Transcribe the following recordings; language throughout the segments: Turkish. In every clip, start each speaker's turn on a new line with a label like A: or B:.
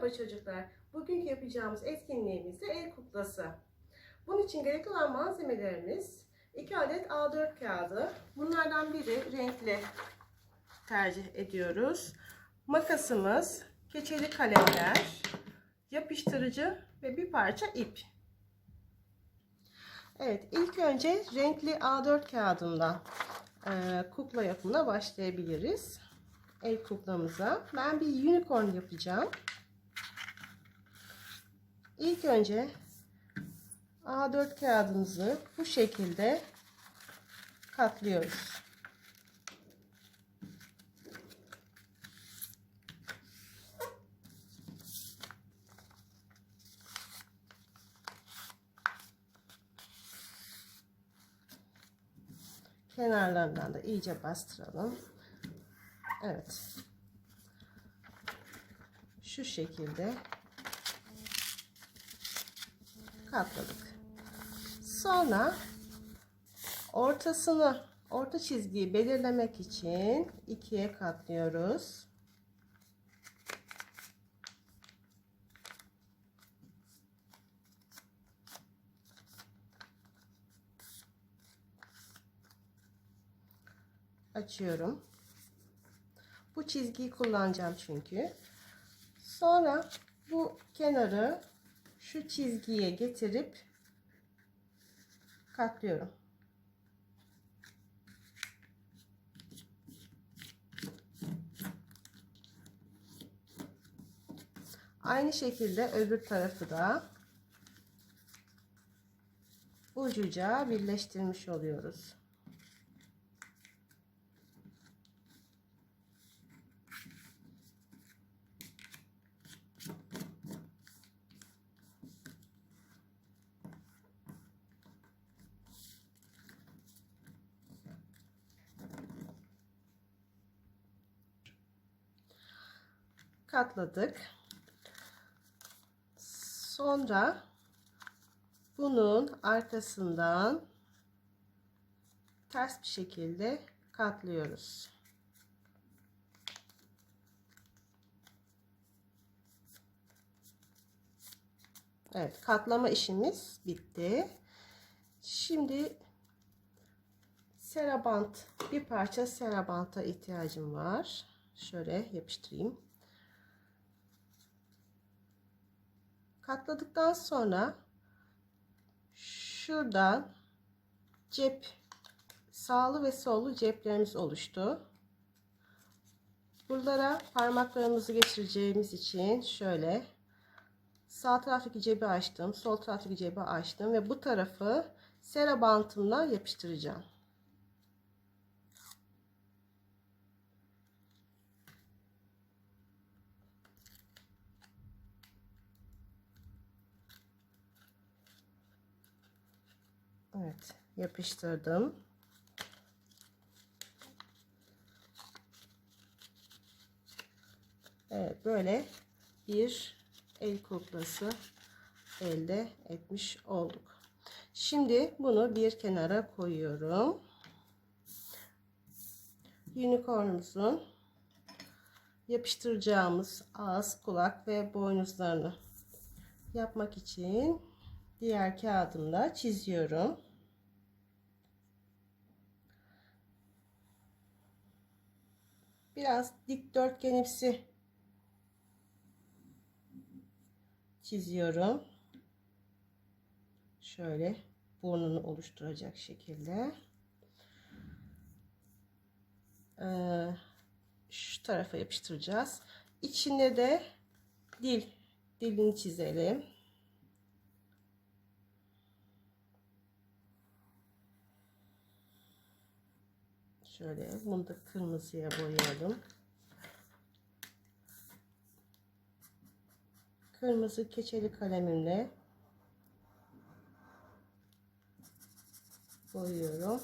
A: Merhaba çocuklar. Bugünkü yapacağımız etkinliğimiz de el kuklası. Bunun için gerekli olan malzemelerimiz 2 adet A4 kağıdı. Bunlardan biri renkli tercih ediyoruz. Makasımız, keçeli kalemler, yapıştırıcı ve bir parça ip. Evet, ilk önce renkli A4 kağıdından e, kukla yapımına başlayabiliriz. El kuklamıza. Ben bir unicorn yapacağım. İlk önce A4 kağıdımızı bu şekilde katlıyoruz. Kenarlarından da iyice bastıralım. Evet. Şu şekilde katladık. Sonra ortasını, orta çizgiyi belirlemek için ikiye katlıyoruz. Açıyorum. Bu çizgiyi kullanacağım çünkü. Sonra bu kenarı şu çizgiye getirip katlıyorum. Aynı şekilde öbür tarafı da ucuca birleştirmiş oluyoruz. Katladık. Sonra bunun arkasından ters bir şekilde katlıyoruz. Evet, katlama işimiz bitti. Şimdi serabant, bir parça serabanta ihtiyacım var. Şöyle yapıştırayım. Katladıktan sonra şuradan cep sağlı ve sollu ceplerimiz oluştu. Buralara parmaklarımızı geçireceğimiz için şöyle sağ taraftaki cebi açtım, sol taraftaki cebi açtım ve bu tarafı sera bantımla yapıştıracağım. Evet, yapıştırdım. Evet, böyle bir el kuklası elde etmiş olduk. Şimdi bunu bir kenara koyuyorum. Unicornumuzun yapıştıracağımız ağız, kulak ve boynuzlarını yapmak için diğer kağıdımda çiziyorum. Biraz dikdörtgenimsi çiziyorum. Şöyle burnunu oluşturacak şekilde. Ee, şu tarafa yapıştıracağız. İçine de dil dilini çizelim. Şöyle bunu da kırmızıya boyayalım. Kırmızı keçeli kalemimle boyuyorum.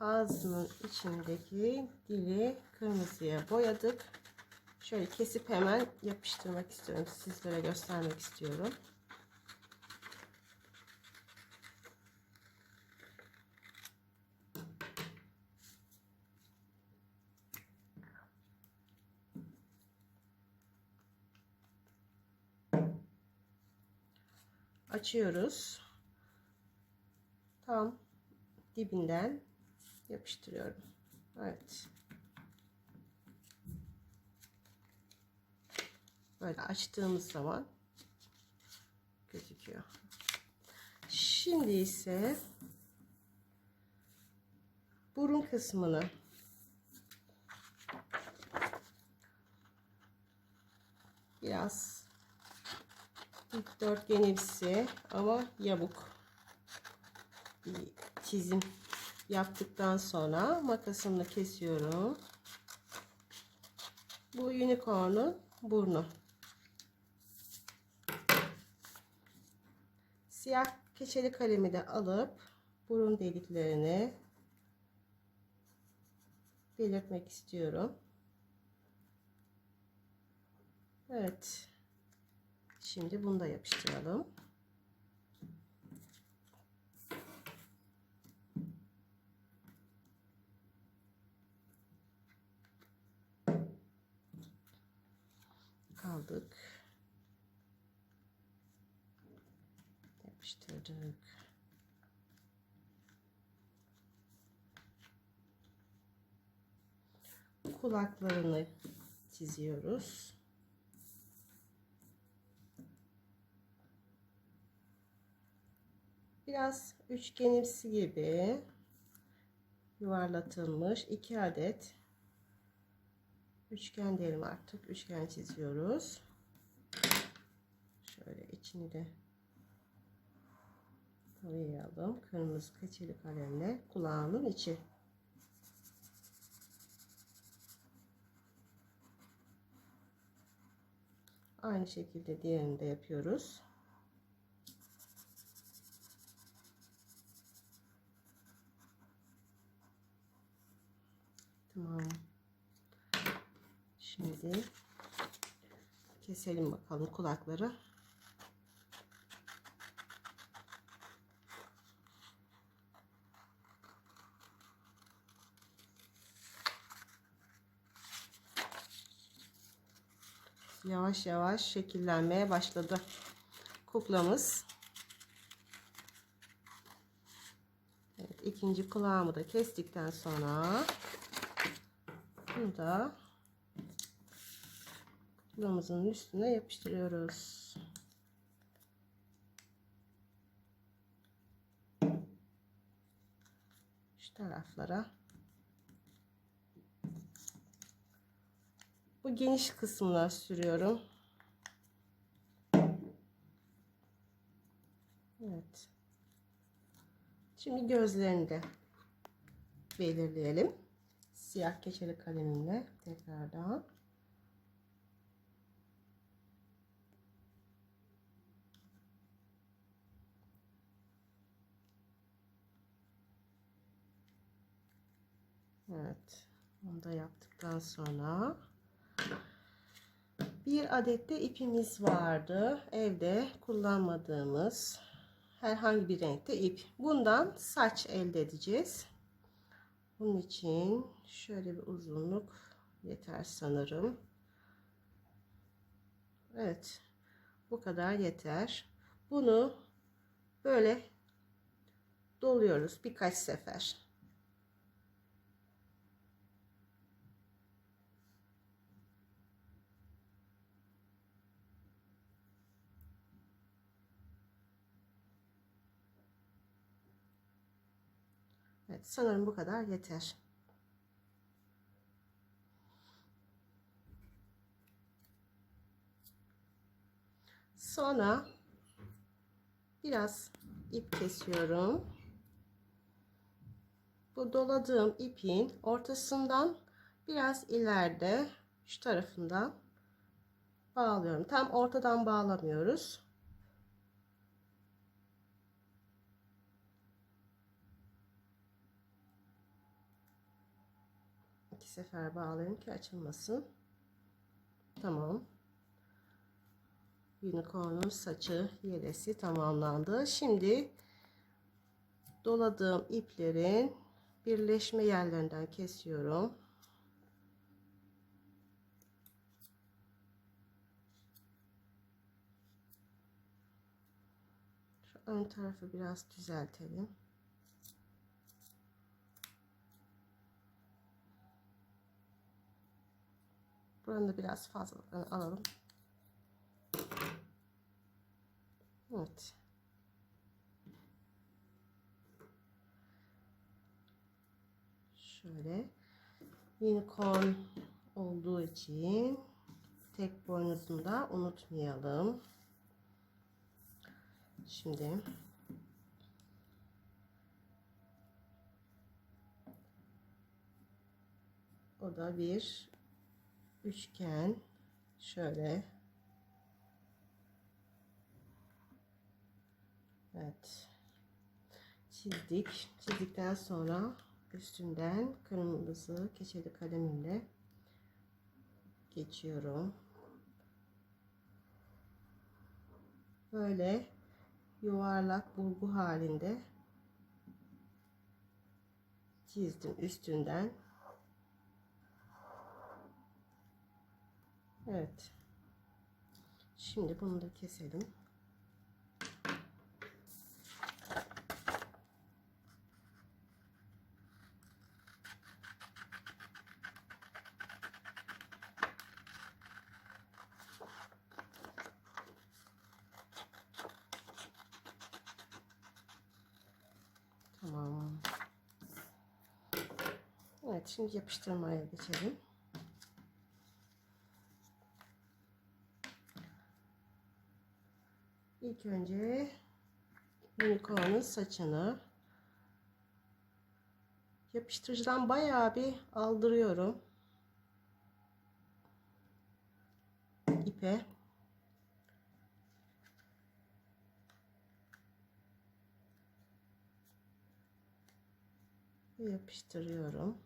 A: Ağzının içindeki dili kırmızıya boyadık. Şöyle kesip hemen yapıştırmak istiyorum. Sizlere göstermek istiyorum. Açıyoruz. Tam dibinden yapıştırıyorum. Evet. Böyle açtığımız zaman gözüküyor. Şimdi ise burun kısmını biraz dikdörtgenimsi ama yamuk bir çizim yaptıktan sonra makasımla kesiyorum. Bu unicorn'un burnu. Siyah keçeli kalemi de alıp burun deliklerini belirtmek istiyorum. Evet. Şimdi bunu da yapıştıralım. Kaldık. Yapıştırdık. Kulaklarını çiziyoruz. Biraz üçgenimsi gibi yuvarlatılmış iki adet üçgen diyelim artık üçgen çiziyoruz. Şöyle içini de boyayalım. Kırmızı keçeli kalemle kulağının içi. Aynı şekilde diğerini de yapıyoruz. Tamam. Şimdi keselim bakalım kulakları. Yavaş yavaş şekillenmeye başladı kuklamız. Evet, ikinci kulağımı da kestikten sonra bunu da kuklamızın üstüne yapıştırıyoruz. Şu taraflara. Bu geniş kısmına sürüyorum. Evet. Şimdi gözlerini de belirleyelim. Siyah keçeli kalemimle tekrardan. Evet. Onu da yaptıktan sonra bir adet de ipimiz vardı. Evde kullanmadığımız herhangi bir renkte ip. Bundan saç elde edeceğiz. Bunun için şöyle bir uzunluk yeter sanırım. Evet. Bu kadar yeter. Bunu böyle doluyoruz birkaç sefer. Evet sanırım bu kadar yeter. Sonra biraz ip kesiyorum. Bu doladığım ipin ortasından biraz ileride şu tarafından bağlıyorum. Tam ortadan bağlamıyoruz. iki sefer bağlayayım ki açılmasın. Tamam. Unicorn'un saçı yelesi tamamlandı. Şimdi doladığım iplerin birleşme yerlerinden kesiyorum. Şu ön tarafı biraz düzeltelim. Buranın da biraz fazla alalım. Evet. Şöyle unicorn olduğu için tek boynuzunu da unutmayalım. Şimdi o da bir üçgen. Şöyle. Evet. Çizdik. Çizdikten sonra üstünden kırmızı keçeli kalemimle geçiyorum. Böyle yuvarlak bulgu halinde çizdim üstünden Evet. Şimdi bunu da keselim. Tamam. Evet, şimdi yapıştırmaya geçelim. İlk önce unicorn'un saçını yapıştırıcıdan bayağı bir aldırıyorum ipe. Yapıştırıyorum.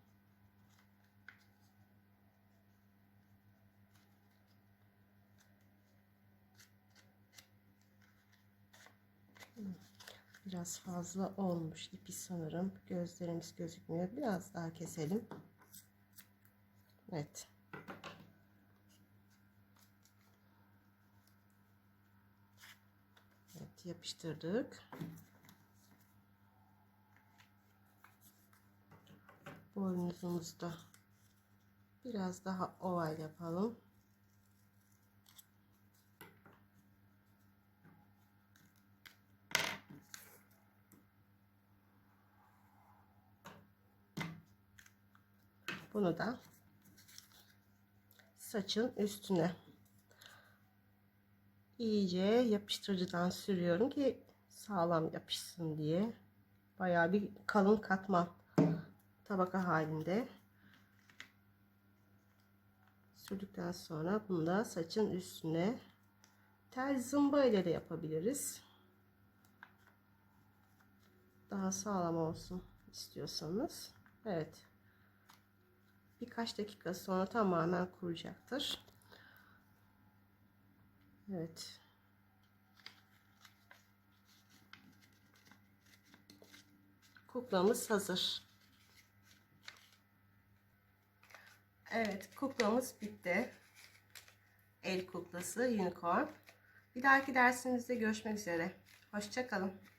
A: Biraz fazla olmuş ipi sanırım. Gözlerimiz gözükmüyor. Biraz daha keselim. Evet. Evet yapıştırdık. Boynuzumuzda biraz daha oval yapalım. Bunu da saçın üstüne iyice yapıştırıcıdan sürüyorum ki sağlam yapışsın diye. Bayağı bir kalın katman tabaka halinde sürdükten sonra bunu da saçın üstüne tel zımba ile de yapabiliriz. Daha sağlam olsun istiyorsanız. Evet birkaç dakika sonra tamamen kuruyacaktır. Evet. Kuklamız hazır. Evet, kuklamız bitti. El kuklası unicorn. Bir dahaki dersimizde görüşmek üzere. Hoşçakalın.